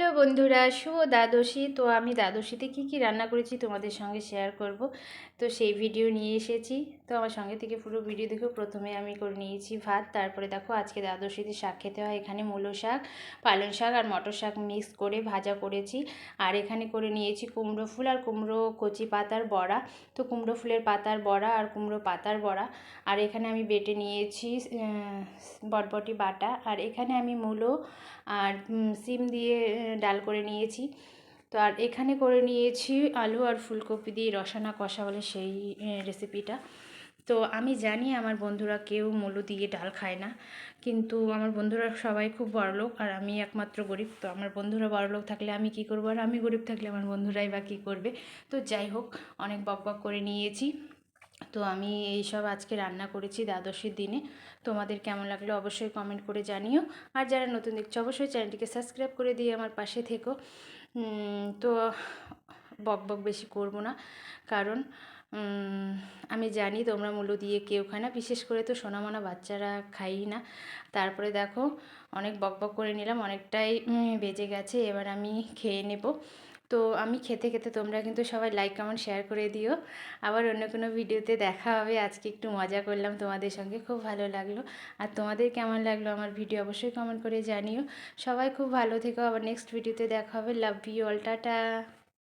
Hello বন্ধুরা, শুভ দ্বাদশী। তো আমি দ্বাদশীতে কি কি রান্না করেছি তোমাদের সঙ্গে শেয়ার করব। তো সেই ভিডিও নিয়ে এসেছি। তো আমার সঙ্গে থেকে পুরো ভিডিও দেখো। প্রথমে আমি করে নিয়েছি ভাত। তারপরে দেখো আজকে দ্বাদশীতে শাক খেতে হয়। এখানে মূলো শাক, পালং শাক আর মটর শাক মিক্স করে ভাজা করেছি। আর এখানে করে নিয়েছি কুমড়ো ফুল আর কুমড়ো কচি পাতার বড়া। তো কুমড়ো ফুলের পাতার বড়া আর কুমড়ো পাতার বড়া। আর এখানে আমি বেটে নিয়েছি বটবটি বাটা। আর এখানে আমি মূলো আর সিম দিয়ে ডাল করে নিয়েছি। তো আর এখানে করে নিয়েছি আলু আর ফুলকপি দিয়ে রসানা কষা বলে সেই রেসিপিটা তো আমি জানি আমার বন্ধুরা কেউ মূলো দিয়ে ডাল খায় না, কিন্তু আমার বন্ধুরা সবাই খুব বড়লোক আর আমি একমাত্র গরিব। তো আমার বন্ধুরা বড়লোক থাকলে আমি কি করব? আর আমি গরিব থাকলে আমার বন্ধুরাই বা কী করবে? তো যাই হোক, অনেক বক বক করে নিয়েছি। তো আমি এই সব আজকে রান্না করেছি দ্বাদশীর দিনে। তোমাদের কেমন লাগল অবশ্যই কমেন্ট করে জানিও। আর যারা নতুন দেখছ, অবশ্যই চ্যানেলটিকে সাবস্ক্রাইব করে দিয়ে আমার পাশে থেকো। তো বক বক বেশি করব না। কারণ আমি জানি তোমরা মূল্য দিয়ে কেউ খায় না। বিশেষ করে তো সোনামোনা বাচ্চারা খাই না। তারপরে দেখো, অনেক বক বক করে নিলাম। অনেকটাই বেজে গেছে। এবার আমি খেয়ে নেব। তো আমি খেতে খেতে তোমরা কিন্তু সবাই লাইক কমেন্ট শেয়ার করে দিও। আবার অন্য কোনো ভিডিওতে দেখা হবে। আজকে একটু মজা করলাম তোমাদের সঙ্গে, খুব ভালো লাগল। আর তোমাদের কেমন লাগল আমার ভিডিও অবশ্যই কমেন্ট করে জানিও। সবাই খুব ভালো থেকো। আবার নেক্সট ভিডিওতে দেখা হবে। Love you all tata.